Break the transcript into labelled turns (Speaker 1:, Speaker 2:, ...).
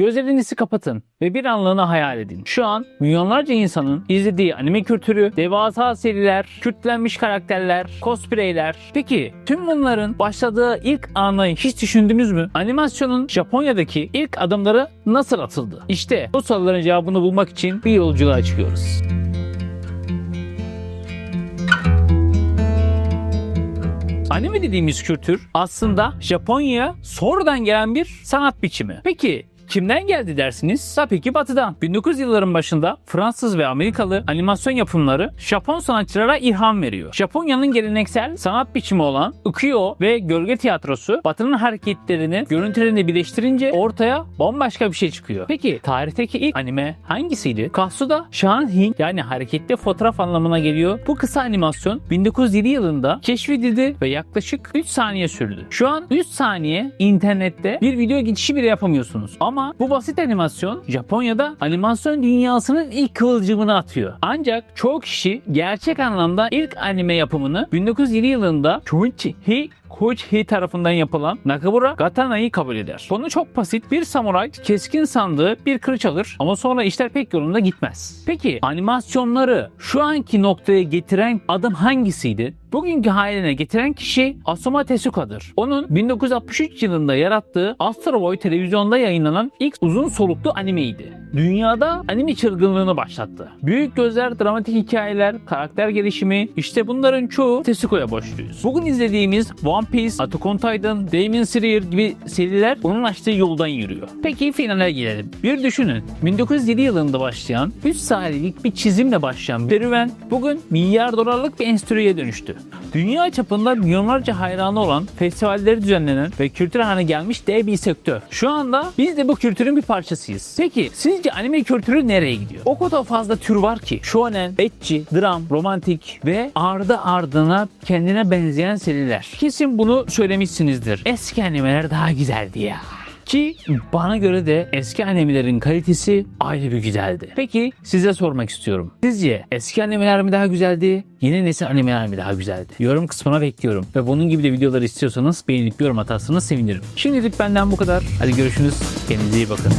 Speaker 1: Gözlerinizi kapatın ve bir anlığına hayal edin. Şu an milyonlarca insanın izlediği anime kültürü, devasa seriler, kültlenmiş karakterler, cosplayler. Peki tüm bunların başladığı ilk anı hiç düşündünüz mü? Animasyonun Japonya'daki ilk adımları nasıl atıldı? İşte bu soruların cevabını bulmak için bir yolculuğa çıkıyoruz. Anime dediğimiz kültür aslında Japonya'ya sonradan gelen bir sanat biçimi. Peki Kimden geldi dersiniz? Tabii ki batıdan. 1900 yılların başında Fransız ve Amerikalı animasyon yapımları Japon sanatçılara ilham veriyor. Japonya'nın geleneksel sanat biçimi olan ukiyo ve gölge tiyatrosu batının hareketlerini, görüntülerini birleştirince ortaya bambaşka bir şey çıkıyor. Peki tarihteki ilk anime hangisiydi? Kasuda Shahin yani hareketli fotoğraf anlamına geliyor. Bu kısa animasyon 1907 yılında keşfedildi ve yaklaşık 3 saniye sürdü. Şu an 3 saniye internette bir video geçişi bile yapamıyorsunuz. Ama bu basit animasyon Japonya'da animasyon dünyasının ilk kıvılcımını atıyor. Ancak çoğu kişi gerçek anlamda ilk anime yapımını 1907 yılında Shunichi Koichi tarafından yapılan Nakamura Gatana'yı kabul eder. Konu çok basit. Bir samuray keskin sandığı bir kılıç alır ama sonra işler pek yolunda gitmez. Peki animasyonları şu anki noktaya getiren adım hangisiydi? Bugünkü haline getiren kişi Asuma Tesuka'dır. Onun 1963 yılında yarattığı Astro Boy televizyonda yayınlanan ilk uzun soluklu animeydi. Dünyada anime çılgınlığını başlattı. Büyük gözler, dramatik hikayeler, karakter gelişimi işte bunların çoğu Tezuko'ya borçluyuz. Bugün izlediğimiz One Piece, Attack Titan, Demon Slayer gibi seriler onun açtığı yoldan yürüyor. Peki finale gelelim. Bir düşünün. 1907 yılında başlayan 3 saniyelik bir çizimle başlayan serüven bugün milyar dolarlık bir enstitüye dönüştü. Dünya çapında milyonlarca hayranı olan festivalleri düzenlenen ve kültür haline gelmiş dev bir sektör. Şu anda biz de bu kültürün bir parçasıyız. Peki sizce anime kültürü nereye gidiyor? O kadar fazla tür var ki. Shonen, ecchi, dram, romantik ve ardı ardına kendine benzeyen seriler. Kesin bunu söylemişsinizdir. Eski animeler daha güzeldi ya. Ki bana göre de eski animelerin kalitesi ayrı bir güzeldi. Peki size sormak istiyorum. Sizce eski animeler mi daha güzeldi? Yeni nesil animeler mi daha güzeldi? Yorum kısmına bekliyorum. Ve bunun gibi de videoları istiyorsanız beğenip yorum atarsanız sevinirim. Şimdilik benden bu kadar. Hadi görüşürüz. Kendinize iyi bakın.